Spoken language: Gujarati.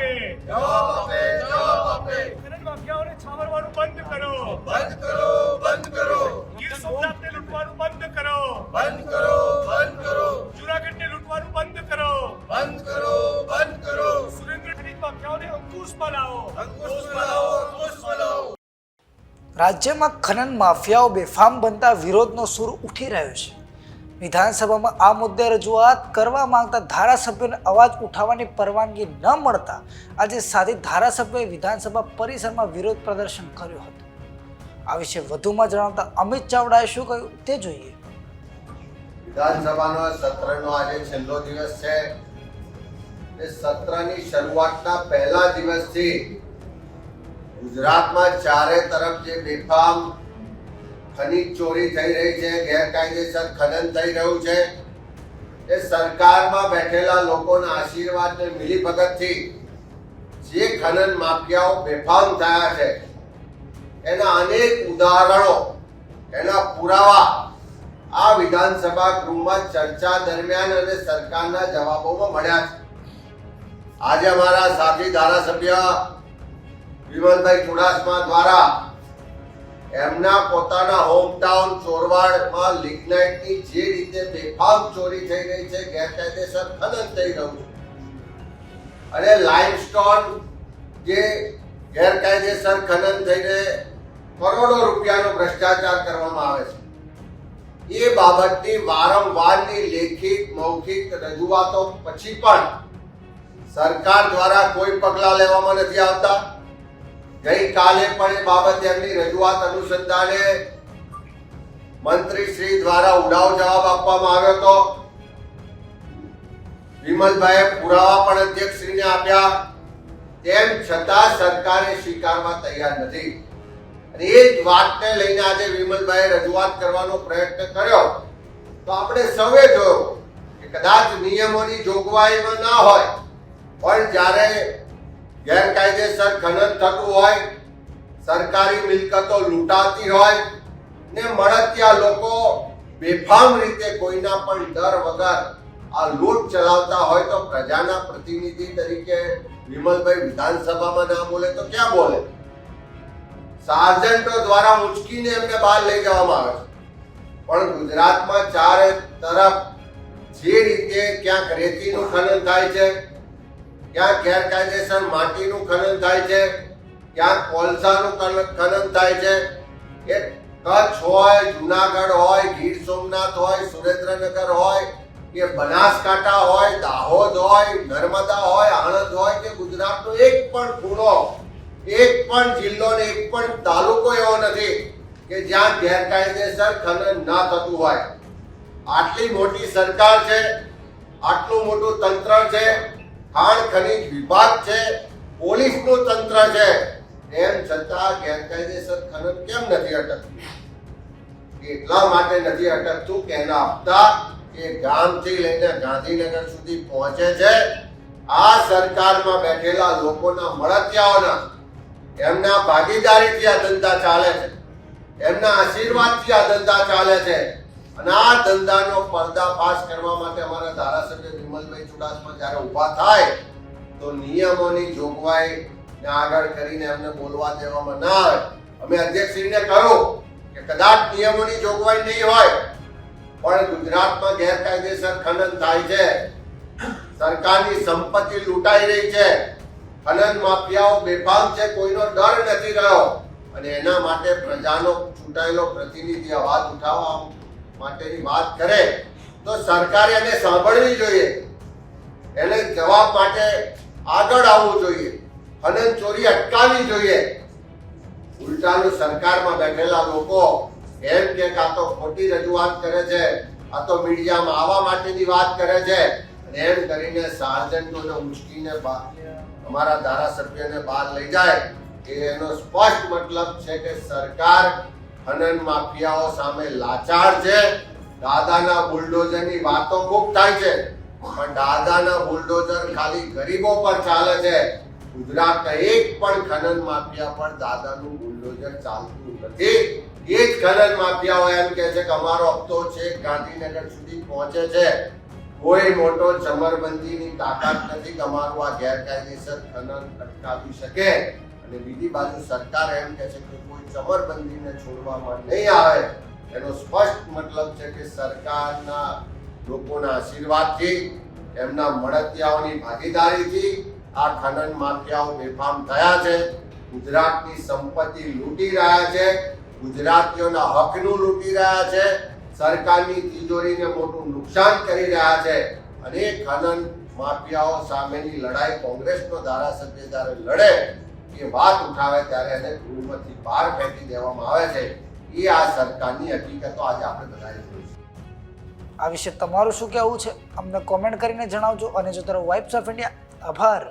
આપે. જવાબ આપે જવાબ આપે ખનન માફિયાઓને છાવરવાનું બંધ કરો. બંધ કરો બંધ કરો. ગીર સોમનાથને લૂંટવાનું બંધ કરો. બંધ કરો બંધ કરો. જુનાગઢને લૂંટવાનું બંધ કરો. બંધ કરો બંધ કરો. સુરેન્દ્ર ખનીજ માફિયાઓને અંકુશમાં લાવો અંકુશ બનાવો અંકુશ બનાવો. રાજ્યમાં ખનન માફિયાઓ બેફામ બનતા વિરોધનો સૂર ઉઠી રહ્યો છે. વિધાનસભામાં આ મુદ્દે રજૂઆત કરવા માંગતા ધારાસભ્યોને અવાજ ઉઠાવવાની પરવાનગી ન મળતા આજે સાથી ધારાસભ્યોએ વિધાનસભા પરિસરમાં વિરોધ પ્રદર્શન કર્યું હતું. આ વિશે વધુમાં જણાવતા અમિત ચાવડાએ શું કહ્યું તે જોઈએ. વિધાનસભાનો સત્રનો આજે છેલ્લો દિવસ છે. એ સત્રની શરૂઆતના પહેલા દિવસથી ગુજરાતમાં ચારે તરફ જે બેફામ ખનીજ ચોરી થઈ રહી છે, ગેરકાયદેસર ખનન થઈ રહ્યું છે. એ સરકારમાં બેઠેલા લોકોના આશીર્વાદને મિલીભગતથી જે ખનન માફિયાઓ બેફામ થયા છે, એના અનેક ઉદાહરણો, એના પુરાવા આ વિધાનસભા ગૃહમાં ચર્ચા દરમિયાન અને સરકારના જવાબોમાં મળ્યા છે. આજે અમારા સાથી ધારાસભ્ય વિમલભાઈ ચુડાસમા દ્વારા એમના પોતાના હોમટાઉન ચોરવાડમાં લિગ્નાઇટની જે રીતે બેફામ ચોરી થઈ રહી છે, ગેરકાયદેસર ખનન થઈ રહ્યું છે. અને લાઇમસ્ટોન જે ગેરકાયદેસર ખનન થઈને કરોડો રૂપિયાનો ભ્રષ્ટાચાર કરવામાં આવે છે. એ બાબતની વારંવારની લેખિત, મૌખિક રજૂઆતો પછી પણ સરકાર દ્વારા કોઈ પગલાં લેવામાં નથી આવતા. ગઈકાલે પણ એ બાબતે એમની રજૂઆત અનુસંધાને મંત્રી શ્રી દ્વારા ઉડાવ જવાબ આપવામાં આવ્યો હતો. વિમલભાઈએ પુરાવા પણ અધ્યક્ષશ્રીને આપ્યા. તેમ છતાં સરકારે સ્વીકારવા તૈયાર નથી. અને એ જ વાતને લઈને આજે વિમલભાઈએ રજૂઆત કરવાનો પ્રયત્ન કર્યો. તો આપણે સૌએ જોયો કે કદાચ નિયમોની જોગવાઈમાં ના હોય, પણ જ્યારે ગેરકાયદેસર ખનન થતું હોય, સરકારી મિલકતો લૂંટાતી હોય ને મળતિયા લોકો બેફામ રીતે કોઈના પણ ડર વગર આ લૂંટ ચલાવતા હોય તો પ્રજાના પ્રતિનિધિ તરીકે વિમલભાઈ વિધાનસભામાં ના બોલે તો ક્યાં બોલે? સાર્જન્ટો દ્વારા ઉચકીને એમને બહાર લઈ જવામાં આવે છે. પણ ગુજરાતમાં ચારે તરફ જે રીતે ક્યાંક રેતીનું ખનન થાય છે ક્યાંક ગેરકાયદેસર માટીનું ખનન થાય છે ક્યાંક કોલસાનું ખનન- થાય છે. એ કચ્છ હોય, જુનાગઢ હોય, ગીર સોમનાથ હોય, સુરેન્દ્રનગર હોય કે બનાસકાંઠા હોય, દાહોદ હોય, નર્મદા હોય, આણંદ હોય કે ગુજરાતનો એક પણ ખૂણો, એક પણ જિલ્લો ને એક પણ તાલુકો એવો નથી કે જ્યાં ગેરકાયદેસર ખનન ના થતું હોય. આટલી મોટી સરકાર છે, આટલું મોટું તંત્ર છે ખાણ ખનીજ વિભાગ છે, પોલીસનું તંત્ર છે. એમ છતાં ગેરકાયદેસર ખનન કેમ નથી અટકતું? એટલા માટે નથી અટકતું કે એના હપ્તા એ ગામથી લઈને ગાંધીનગર સુધી પહોંચે છે. આ સરકારમાં બેઠેલા લોકોના મળતિયાઓના એમના ભાગીદારીથી આ ધંધા ચાલે છે. એમના આશીર્વાદથી આ ધંધા ચાલે છે. અને આ ધંધાનો પર્દાફાશ કરવા માટે અમારા ધારાસભ્ય વિમલભાઈ ચુડાસમા જ્યારે ઊભા થાય, તો નિયમોની જોગવાઈ આગળ કરીને અમને બોલવા દેવામાં ના આવે. અમે અધ્યક્ષશ્રીને કહ્યું કે કદાચ નિયમોની જોગવાઈ નહીં હોય, પણ ગુજરાતમાં ગેરકાયદેસર ખનન થાય છે. સરકારની સંપત્તિ લૂંટાઈ રહી છે. ખનન માફિયાઓ બેફામ છે, કોઈનો ડર નથી રહ્યો. અને એના માટે પ્રજાનો ચૂંટાયેલો પ્રતિનિધિ અવાજ ઉઠાવવા માટેની વાત કરે, તો સરકારે એને સાંભળવી જોઈએ. એને જવાબ માટે આગળ આવવું જોઈએ. ખનન ચોરી અટકાવવી જોઈએ. ઉલટાનું સરકારમાં બેઠેલા લોકો એમ કે આ તો ખોટી રજૂઆત કરે છે. આ તો મીડિયામાં આવવા માટેની વાત કરે છે. એમ કરીને સાર્જન્ટોને ઉચકીને અમારા ધારાસભ્યને બહાર લઈ જાય એનો સ્પષ્ટ મતલબ છે કે સરકાર ખનન માફિયાઓ સામે લાચાર છે. દાદાના બુલડોઝરની વાતો ખૂબ થાય છે. પણ દાદાના બુલડોઝર ખાલી ગરીબો પર ચાલે છે. ગુજરાતના એક પણ ખનન માફિયા પર દાદાનું બુલડોઝર ચાલતું નથી. એ જ ખનન માફિયાઓ એમ કે છે કે અમારો હપ્તો છે, ગાંધીનગર સુધી પહોંચે છે. કોઈ મોટો ચમરબંધીની તાકાત નથી તમારું આ ગેરકાયદેસર ખનન અટકાવી શકે. અને બીજી બાજુ સરકાર એમ કહે છે કે કોઈ ચમરબંધીને છોડવામાં નહીં આવે. એનો સ્પષ્ટ મતલબ છે કે સરકારના લોકોના આશીર્વાદથી એમના મળતિયાઓની ભાગીદારીથી આ ખનન માફિયાઓ બેફામ થયા છે. ગુજરાતની સંપત્તિ લૂંટી રહ્યા છે. ગુજરાતીઓના હકનું લૂંટી રહ્યા છે. સરકારની તિજોરીને મોટું નુકસાન કરી રહ્યા છે. અને ખનન માફિયાઓ સામેની લડાઈ કોંગ્રેસનો ધારાસભ્ય જ્યારે લડે, એ વાત ઉઠાવે ત્યારે એને ગૃહમાંથી બહાર ફેંકી દેવામાં આવે છે. એ આ સરકારની હકીકતો આજે આપણે બધાએ જોઈશું આ વિશે તમારું શું કહેવું છે? અમને કોમેન્ટ કરીને જણાવજો અને જો તારો વાઇબ્સ ઓફ ઇન્ડિયા આભાર.